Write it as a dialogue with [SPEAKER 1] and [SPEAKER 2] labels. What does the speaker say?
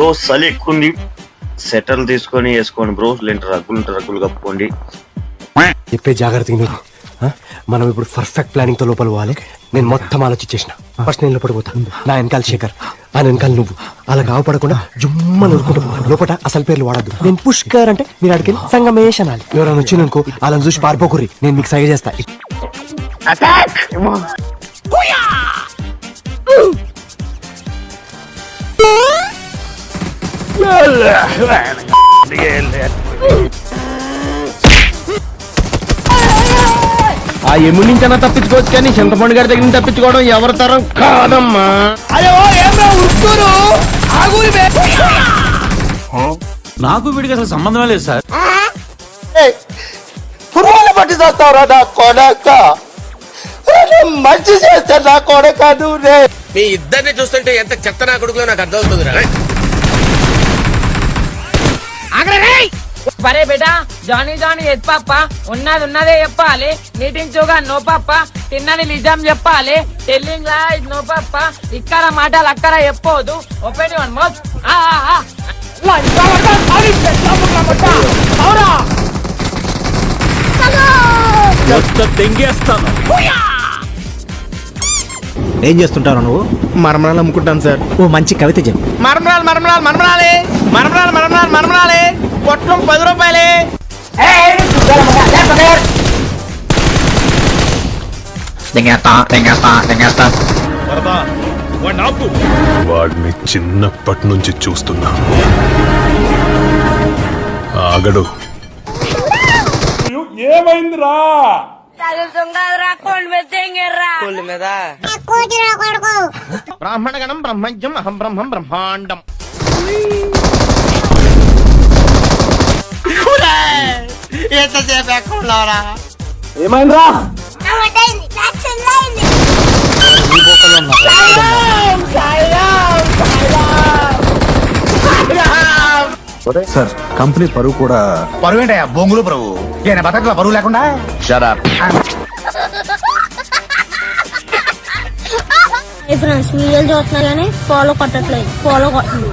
[SPEAKER 1] Bro చలి ఎక్కువ ఉంది సెటల్ తీసుకొని వేసుకోండి బ్రో లేంటే రగ్గులు రగ్గులు కప్పుకోండి.
[SPEAKER 2] చెప్పే జాగ్రత్తగా? మనం ఇప్పుడు పర్ఫెక్ట్ ప్లానింగ్తో లోపల పోవాలి. నేను మొత్తం ఆలోచించేసిన ఫస్ట్ నేను లోపల పోతా. నా వెనకాల శేఖర్. ఆ వెనకాల నువ్వు. అలా కావపడకుండా జుమ్మ నూరుకుంటూ పోవాలి లోపల అసలు పేర్లు వాడద్దు. నేను పుష్కర్ అంటే మీరు అడిగి సంగమేష్ అనాలి. ఎవరైనా వచ్చి అనుకో అలా చూసి పారిపోకుర్రి. నేను మీకు సైజ్ చేస్తా.
[SPEAKER 3] ఆ ఎమ్ము నుంచి అన్నా తప్పించుకోవచ్చు కానీ చింతపండు గారి దగ్గర నుంచి తప్పించుకోవడం ఎవరి తరం? కాదమ్మా.
[SPEAKER 4] నాకు వీడికి అసలు సంబంధమే లేదు సార్.
[SPEAKER 5] పురుగులు పట్టి చేస్తావురా నా కొడక. మంచి చేస్తా నా కొడక నువ్వు
[SPEAKER 6] మీ ఇద్దరిని చూస్తుంటే ఎంత చెత్త నా కొడుకులో నాకు అర్థమవుతుందిరా
[SPEAKER 7] బరే బేటా జానీ జానీ పాప? ఉన్నది ఉన్నదే చెప్పాలి. మీటింగ్ చూగా నో పాప. తిన్నది నిజం చెప్పాలి. టెల్లింగ్ నో పాప. ఇక్కడ మాటలు అక్కడ చెప్పోదు ఓపెన్ వన్ మోస్
[SPEAKER 8] ఏం చేస్తుంటావు నువ్వు?
[SPEAKER 3] మరమరాలు అమ్ముకుంటాను సార్.
[SPEAKER 8] ఓ మంచి కవిత చెప్పు.
[SPEAKER 3] మరమరాలు మరమరాలు మరమరాలే. మరమరాలు మరమరాలు మరమరాలే. పొట్లం పది రూపాయలే.
[SPEAKER 9] వాడిని చిన్నప్పటి నుంచి చూస్తున్నా. ఆగడు.
[SPEAKER 6] మీద
[SPEAKER 3] బ్రాహ్మణ గణం బ్రహ్మజ్యం అహం బ్రహ్మం బ్రహ్మాండం.
[SPEAKER 8] సార్ కంపెనీ పరువు కూడా
[SPEAKER 5] పరువు ఏంటయ్యా బొంగులు పరువు. ఈయన బతకట్లా పరువు లేకుండా?
[SPEAKER 10] ఫ్రెండ్స్ వీడియోలు చూస్తున్నారు కానీ ఫాలో కొట్టట్లేదు. ఫాలో కొట్టండి